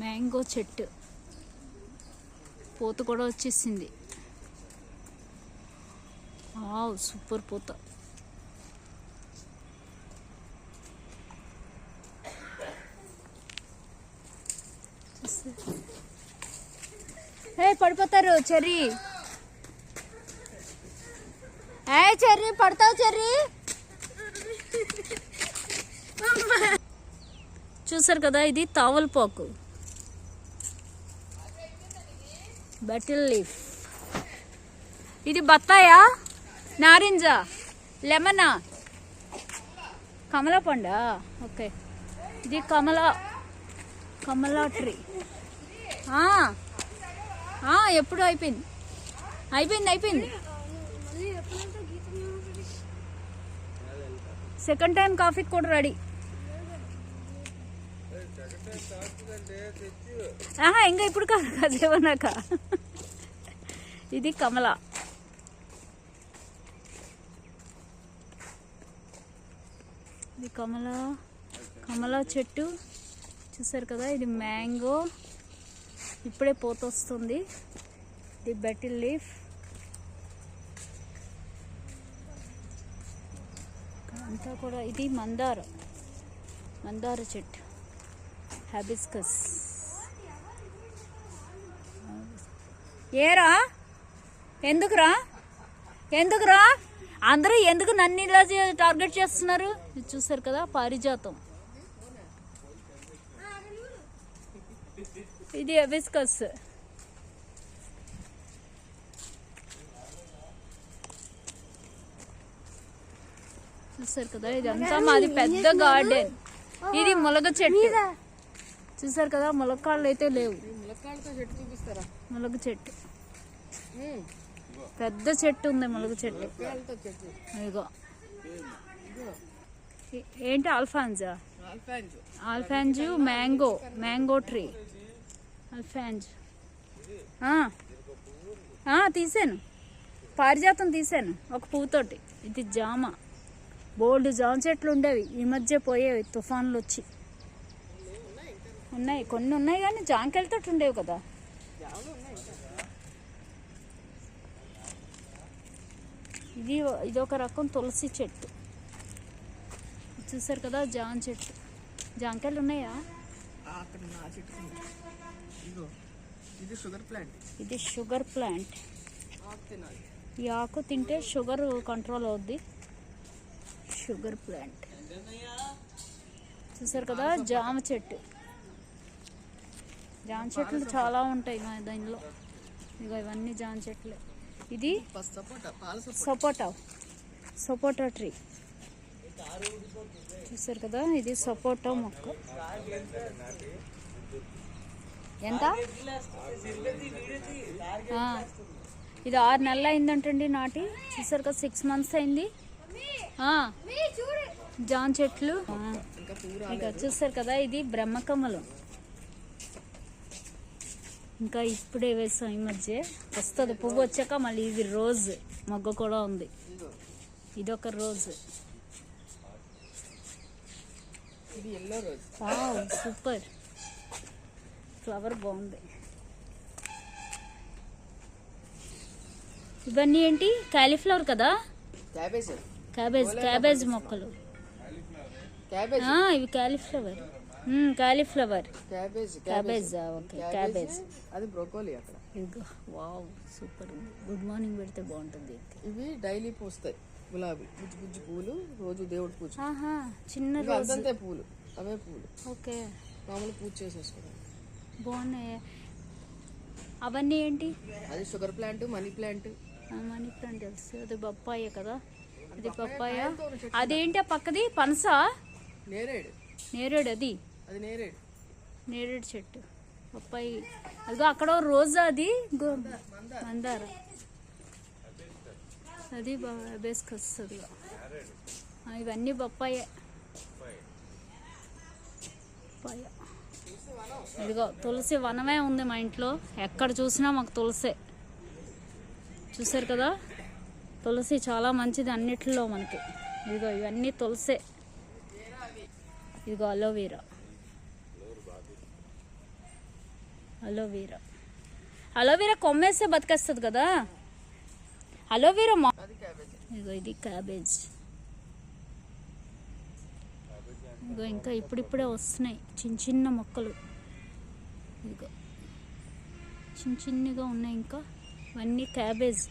Mango చెట్టు. పూత కూడా వచ్చేసింది. సూపర్ పూత. ఏ పడిపోతారు చెర్రీ. ఏ చెర్రీ పడతావు చెర్రీ. చూసారు కదా ఇది తావల్పాకు. బటిల్ లీఫ్ ఇది బత్తాయా? నారింజ? లెమనా? కమలా పండా? ఓకే. ఇది కమలా. కమలా ట్రీ. ఎప్పుడు అయిపోయింది? అయిపోయింది అయిపోయింది. సెకండ్ టైం కాఫీ కూడా రెడీ. ఆహా ఇంకా ఇప్పుడు కాదు కాసేపన్నాక ఇది కమల. ఇది కమల. కమల చెట్టు. చూసారు కదా ఇది మ్యాంగో. ఇప్పుడే పోతొస్తుంది. ఇది బెటిల్ లీఫ్. అంతా కూడా ఇది మందార. మందార చెట్టు. హ్యాబిస్కస్ ఏరా? ఎందుకురా? ఎందుకురా? అందరూ ఎందుకు నన్ను ఇలా టార్గెట్ చేస్తున్నారు? ఇది చూసారు కదా పారిజాతం. ఇది హెబిస్కస్. చూసారు కదా ఇదంతా మాది పెద్ద గార్డెన్. ఇది? ములగ చెట్టు. చూసారు కదా ములక్కాళ్ళు అయితే లేవు. చెట్టు చూపిస్తారా? ములగ చెట్టు. పెద్ద చెట్టు ఉంది ములగ చెట్టు. ఇగో ఏంటి Alphonso Alphonso mango mango tree. Alphonso. ఆ. ఆ, తీసాను. పారిజాతం తీసాను ఒక పువ్వుతోటి. ఇది జామ. బోల్డ్ జామ చెట్లు ఉండేవి. ఈ మధ్య పోయేవి తుఫాన్లు వచ్చి. ఉన్నాయి కొన్ని ఉన్నాయి కానీ జాంకాయలతో ఉండేవి కదా. ఇది ఇది ఒక రకం తులసి చెట్టు. చూసారు కదా జామ చెట్టు. జాంకాయలు ఉన్నాయా? ఇది షుగర్ ప్లాంట్. ఇది షుగర్ ప్లాంట్. ఆకు తినాలి. ఈ ఆకు తింటే షుగర్ కంట్రోల్ అవుద్ది. Sugar plant. చూసారు కదా జామ చెట్టు. జామ చెట్లు చాలా ఉంటాయి మా దానిలో. ఇగో ఇవన్నీ జామ చెట్లు. ఇది సపోటా. సపోటా ట్రీ. చూసారు కదా? ఇది సపోటా మొక్క. ఎంత? ఇది ఆరు నెలలు అయిందంటండి నాటి. చూసారు కదా? సిక్స్ మంత్స్ అయింది. జాన్ చెట్లు. ఇక చూసారు కదా? ఇది బ్రహ్మకమలం. ఇంకా ఇప్పుడే వేసాం ఈ మధ్య. వస్తుంది. పువ్వు వచ్చాక మళ్ళీ ఇది రోజ్. మొగ్గ కూడా ఉంది. ఇదొక రోజు. సూపర్. ఫ్లవర్ బాగుంది. ఇవన్నీ ఏంటి? కాలీఫ్లవర్ కదా? క్యాబేజ్. క్యాబేజ్ క్యాబేజ్ మొక్కలు. ఇవి cauliflower cauliflower cabbage cabbage okay cabbage అది బ్రోకోలీ అక్కడ. ఇదిగో వావ్ సూపర్ ఉంది గుడ్ మార్నింగ్ పెడితే బాగుంటుంది ఇవి డైలీ పూస్తాయి. గులాబీ బుజ్జి బుజ్జి పూలు రోజు దేవుడు పూజ. ఆహా చిన్న రోజు. పూలు అవే పూలు. ఓకే. మామూలు పూజ చేసేసుకోవడం. బాగున్నాయి. అవన్నీ ఏంటి? అది sugar plant money plant money plant తెలుసు. అది బొప్పాయే కదా? అది పప్పాయ అదేంటి ఆ పక్కది? పనస? నేరేడు. నేరేడు అది? అది నేరేడు. నేరేడు చెట్టు. బొప్పాయి అదిగో అక్కడ రోజా అది. గో- మందార. అది బేసుకొస్తుంది ఇవన్నీ బొప్పాయే. ఇదిగో తులసి వనమే ఉంది మా ఇంట్లో. ఎక్కడ చూసినా మాకు తులసే. చూసారు కదా? తులసి చాలా మంచిది అన్నిటిలో మనకి. ఇదిగో ఇవన్నీ తులసే. ఇదిగో aloe vera. Aloe vera. Aloe vera కొమ్మేస్తే బతికేస్తుంది కదా. అలోవీరా మా ఇదిగో ఇగో ఇది క్యాబేజ్. ఇగో ఇంకా ఇప్పుడిప్పుడే వస్తున్నాయి చిన్న చిన్న మొక్కలు. ఇదిగో చిన్న చిన్నగా ఉన్నాయి ఇంకా. ఇవన్నీ క్యాబేజ్.